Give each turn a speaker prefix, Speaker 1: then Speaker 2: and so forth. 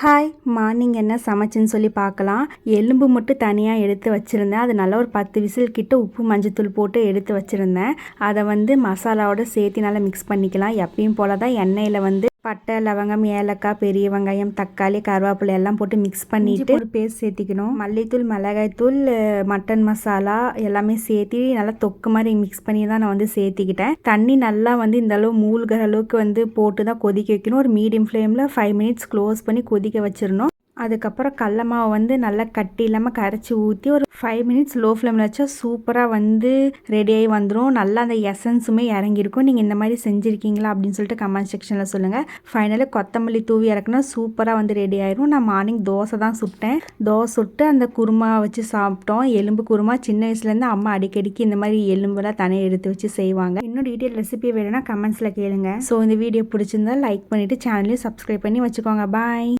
Speaker 1: Hi morning என்ன சமைச்சுன்னு சொல்லி பார்க்கலாம். எலும்பு மட்டும் தனியாக எடுத்து வச்சுருந்தேன். அது நல்லா ஒரு பத்து விசில் கிட்ட உப்பு மஞ்சத்தூள் போட்டு எடுத்து வச்சுருந்தேன். அதை வந்து மசாலாவோட சேர்த்து நல்லா மிக்ஸ் பண்ணிக்கலாம். எப்பயும் போல தான் எண்ணெயில் வந்து பட்டை லவங்கம் ஏலக்காய் பெரிய வெங்காயம் தக்காளி கருவேப்பிலை எல்லாம் போட்டு மிக்ஸ் பண்ணிட்டு ஒரு பேஸ்ட் சேர்த்திக்கணும். மல்லித்தூள் மிளகாய்த்தூள் மட்டன் மசாலா எல்லாமே சேர்த்து நல்லா தொக்கு மாதிரி மிக்ஸ் பண்ணி தான் நான் வந்து சேர்த்திக்கிட்டேன். தண்ணி நல்லா வந்து இந்த அளவு மூழ்கிற அளவுக்கு வந்து போட்டு தான் கொதிக்க வைக்கணும். ஒரு மீடியம் ஃப்ளேமில் ஃபைவ் மினிட்ஸ் க்ளோஸ் பண்ணி கொதிக்க வச்சிடணும். அதுக்கப்புறம் கடல மாவை வந்து நல்லா கட்டி இல்லாமல் கரைச்சி ஊற்றி ஒரு ஃபைவ் மினிட்ஸ் லோ ஃப்ளேமில் வச்சா சூப்பராக வந்து ரெடியாகி வந்துடும் நல்லா அந்த எசன்ஸுமே இறங்கியிருக்கும். நீங்கள் இந்த மாதிரி செஞ்சுருக்கீங்களா அப்படின்னு சொல்லிட்டு கமெண்ட் செக்ஷனில் சொல்லுங்கள் ஃபைனலாக கொத்தமல்லி தூவி இறக்குனா சூப்பராக வந்து ரெடி ஆயிரும். நான் மார்னிங் தோசை தான் சுட்டேன். தோசை சுட்டு அந்த குருமா வச்சு சாப்பிட்டோம். எலும்பு குருமா சின்ன வயசுலேருந்து அம்மா அடிக்கடிக்கு இந்த மாதிரி எலும்புலாம் தனியாக எடுத்து வச்சு செய்வாங்க. இன்னும் டீட்டெயில் ரெசிபி வேணும்னா கமெண்ட்ஸில் கேளுங்க. ஸோ இந்த வீடியோ பிடிச்சிருந்தா லைக் பண்ணிவிட்டு சேனலையும் சப்ஸ்கிரைப் பண்ணி வச்சுக்கோங்க. பாய்